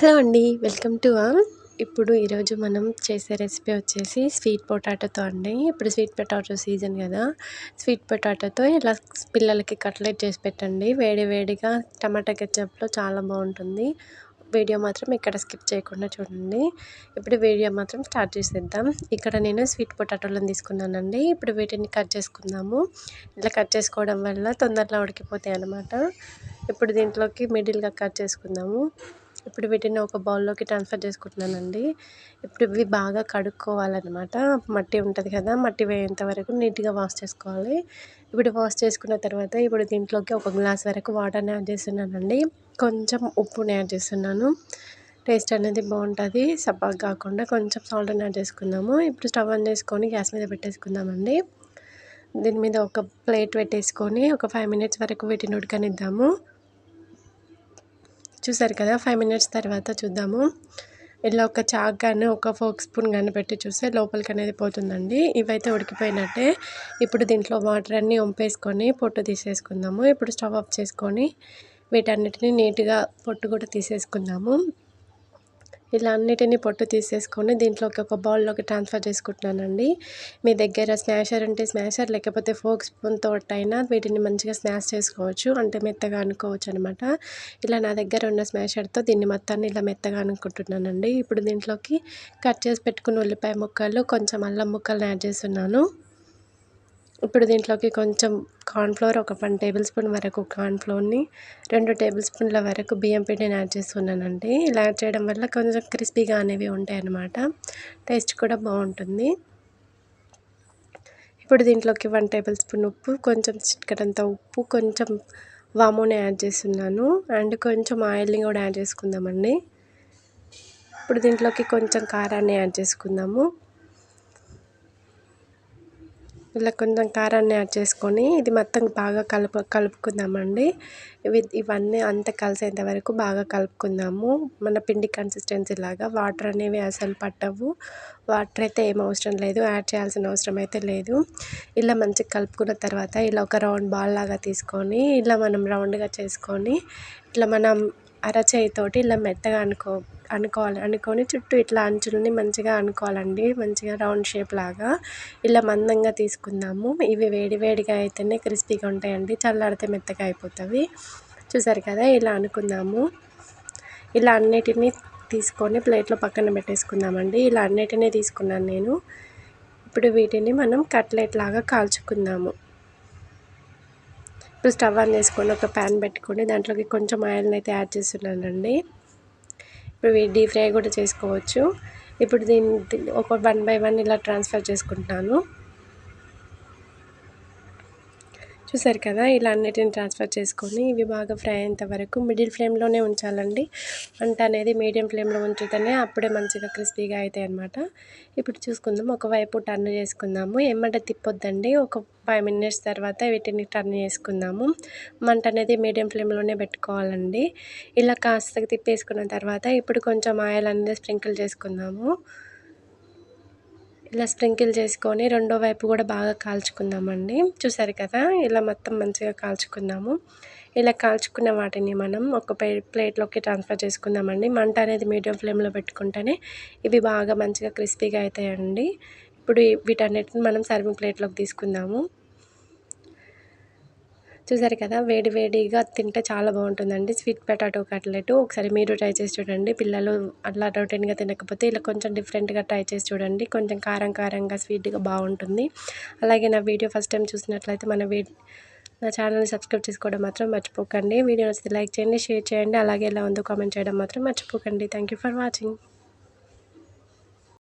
Hello అండి welcome to ఇప్పుడు ఈరోజు మనం చేసే రెసిపీ వచ్చేసి స్వీట్ పొటాటోతో అండి. ఇప్పుడు స్వీట్ పొటాటో సీజన్ కదా. స్వీట్ పొటాటోతో ఇలా పిల్లలకి కట్లెట్ చేసి పెట్టండి. వేడి వేడిగా టమాటా కెచ్చప్లో చాలా బాగుంటుంది. వీడియో మాత్రం ఇక్కడ స్కిప్ చేయకుండా చూడండి. ఇప్పుడు వీడియో మాత్రం స్టార్ట్ చేసేద్దాం. ఇక్కడ నేను స్వీట్ పొటాటోలను తీసుకున్నానండి. ఇప్పుడు వీటిని కట్ చేసుకుందాము. ఇలా కట్ చేసుకోవడం వల్ల తొందరలో ఉడికిపోతాయి అన్నమాట. ఇప్పుడు దీంట్లోకి మిడిల్గా కట్ చేసుకుందాము. ఇప్పుడు వీటిని ఒక బౌల్లోకి ట్రాన్స్ఫర్ చేసుకుంటున్నానండి. ఇప్పుడు ఇవి బాగా కడుక్కోవాలన్నమాట. మట్టి ఉంటుంది కదా మట్టి వేయేంత వరకు నీట్గా వాష్ చేసుకోవాలి. ఇప్పుడు వాష్ చేసుకున్న తర్వాత ఇప్పుడు దీంట్లోకి ఒక గ్లాస్ వరకు వాటర్ని యాడ్ చేస్తున్నానండి. కొంచెం ఉప్పుని యాడ్ చేస్తున్నాను. టేస్ట్ అనేది బాగుంటుంది. సబ్బా కాకుండా కొంచెం సాల్ట్ని యాడ్ చేసుకుందాము. ఇప్పుడు స్టవ్ ఆన్ చేసుకొని గ్యాస్ మీద పెట్టేసుకుందామండి. దీని మీద ఒక ప్లేట్ పెట్టేసుకొని ఒక ఫైవ్ మినిట్స్ వరకు వీటిని ఉడకనిద్దాము. చూసారు కదా? ఫైవ్ మినిట్స్ తర్వాత చూద్దాము. ఇలా ఒక చాక్ కానీ ఒక ఫోక్ స్పూన్ కానీ పెట్టి చూస్తే లోపలికి అనేది పోతుందండి. ఇవైతే ఉడికిపోయినట్టే. ఇప్పుడు దీంట్లో వాటర్ అన్నీ వంపేసుకొని పొట్టు తీసేసుకుందాము. ఇప్పుడు స్టవ్ ఆఫ్ చేసుకొని వీటన్నిటిని నీట్గా పొట్టు కూడా తీసేసుకుందాము. ఇలా అన్నిటినీ పొట్టు తీసేసుకొని దీంట్లోకి ఒక బౌల్లోకి ట్రాన్స్ఫర్ చేసుకుంటున్నానండి. మీ దగ్గర స్మాషర్ ఉంటే స్మాషర్ లేకపోతే ఫోక్ స్పూన్ అయినా వీటిని మంచిగా స్మాష్ చేసుకోవచ్చు. అంటే మెత్తగా అనుకోవచ్చు అనమాట ఇలా నా దగ్గర ఉన్న స్మాషర్తో దీన్ని మొత్తాన్ని ఇలా మెత్తగా అనుకుంటున్నానండి. ఇప్పుడు దీంట్లోకి కట్ చేసి పెట్టుకున్న ఉల్లిపాయ ముక్కలు కొంచెం అల్లం ముక్కలను యాడ్ చేస్తున్నాను. ఇప్పుడు దీంట్లోకి కొంచెం కార్న్ఫ్లోర్ ఒక వన్ టేబుల్ స్పూన్ వరకు కార్న్ఫ్లోర్ని రెండు టేబుల్ స్పూన్ల వరకు బియ్యం పిండిని యాడ్ చేస్తున్నానండి. ఇలా యాడ్ చేయడం వల్ల కొంచెం క్రిస్పీగా అనేవి ఉంటాయి అన్నమాట టేస్ట్ కూడా బాగుంటుంది. ఇప్పుడు దీంట్లోకి వన్ టేబుల్ స్పూన్ ఉప్పు కొంచెం చిట్కడంత ఉప్పు కొంచెం వాముని యాడ్ చేస్తున్నాను. అండ్ కొంచెం ఆయిల్ని కూడా యాడ్ చేసుకుందామండి. ఇప్పుడు దీంట్లోకి కొంచెం కారాన్ని యాడ్ చేసుకుందాము. ఇలా కొంచెం కారాన్ని యాడ్ చేసుకొని ఇది మొత్తం బాగా కలుపు కలుపుకుందామండి. ఇవి ఇవన్నీ అంతా కలిసేంత వరకు బాగా కలుపుకుందాము. మన పిండి కన్సిస్టెన్సీ లాగా వాటర్ అనేవి అసలు పట్టవు. వాటర్ అయితే ఏం అవసరం లేదు యాడ్ చేయాల్సిన అవసరం అయితే లేదు. ఇలా మంచిగా కలుపుకున్న తర్వాత ఇలా ఒక రౌండ్ బాల్ లాగా తీసుకొని ఇలా మనం రౌండ్గా చేసుకొని ఇట్లా మనం అరచేయితోటి ఇలా మెత్తగా అనుకో అనుకోవాలి అనుకొని చుట్టూ ఇట్లా అంచులని మంచిగా అనుకోవాలండి. మంచిగా రౌండ్ షేప్ లాగా ఇలా మందంగా తీసుకుందాము. ఇవి వేడివేడిగా అయితేనే క్రిస్పీగా ఉంటాయండి. చల్లారితే మెత్తగా అయిపోతుంది చూసారు కదా ఇలా అనుకుందాము. ఇలా అన్నిటినీ తీసుకొని ప్లేట్లో పక్కన పెట్టేసుకుందామండి. ఇలా అన్నిటినీ తీసుకున్నాను నేను. ఇప్పుడు వీటిని మనం కట్లెట్ లాగా కాల్చుకుందాము. ఇప్పుడు స్టవ్ ఆన్ చేసుకొని ఒక ప్యాన్ పెట్టుకొని దాంట్లోకి కొంచెం ఆయిల్ని అయితే యాడ్ చేస్తున్నానండి. ఇప్పుడు డీప్ ఫ్రై కూడా చేసుకోవచ్చు. ఇప్పుడు దీన్ని ఒక వన్ బై వన్ ఇలా ట్రాన్స్ఫర్ చేసుకుంటున్నాను చూసారు కదా ఇలా అన్నిటిని ట్రాన్స్ఫర్ చేసుకొని ఇవి బాగా ఫ్రై అయ్యేంత వరకు మిడిల్ ఫ్లేమ్లోనే ఉంచాలండి. వంట అనేది మీడియం ఫ్లేమ్లో ఉంచుతేనే అప్పుడే మంచిగా క్రిస్పీగా అవుతాయి అనమాట ఇప్పుడు చూసుకుందాం ఒకవైపు టర్న్ చేసుకుందాము. ఏమంటే తిప్పొద్దండి. ఒక ఫైవ్ మినిట్స్ తర్వాత వీటిని టర్న్ చేసుకుందాము. మంట అనేది మీడియం ఫ్లేమ్లోనే పెట్టుకోవాలండి. ఇలా కాస్త తిప్పేసుకున్న తర్వాత ఇప్పుడు కొంచెం ఆయిల్ అనేది స్ప్రింకిల్ చేసుకుందాము. ఇలా స్ప్రింకిల్ చేసుకొని రెండో వైపు కూడా బాగా కాల్చుకుందామండి. చూసారు కదా ఇలా మొత్తం మంచిగా కాల్చుకుందాము. ఇలా కాల్చుకున్న వాటిని మనం ఒక ప్లేట్లోకి ట్రాన్స్ఫర్ చేసుకుందామండి. మంట అనేది మీడియం ఫ్లేమ్లో పెట్టుకుంటేనే ఇవి బాగా మంచిగా క్రిస్పీగా అవుతాయండి ఇప్పుడు వీటన్నిటిని మనం సర్వింగ్ ప్లేట్లోకి తీసుకుందాము. చూసారు కదా వేడి వేడిగా తింటే చాలా బాగుంటుందండి. స్వీట్ పొటాటో కట్లెట్ ఒకసారి మీరు ట్రై చేసి చూడండి. పిల్లలు అట్లా రొటీన్గా తినకపోతే ఇలా కొంచెం డిఫరెంట్గా ట్రై చేసి చూడండి. కొంచెం కారం కారంగా స్వీట్గా బాగుంటుంది. అలాగే నా వీడియో ఫస్ట్ టైం చూసినట్లయితే మన వీ నా ఛానల్ని సబ్స్క్రైబ్ చేసుకోవడం మాత్రం మర్చిపోకండి. వీడియో నచ్చితే లైక్ చేయండి షేర్ చేయండి. అలాగే ఎలా ఉందో కామెంట్ చేయడం మాత్రం మర్చిపోకండి. Thank for watching.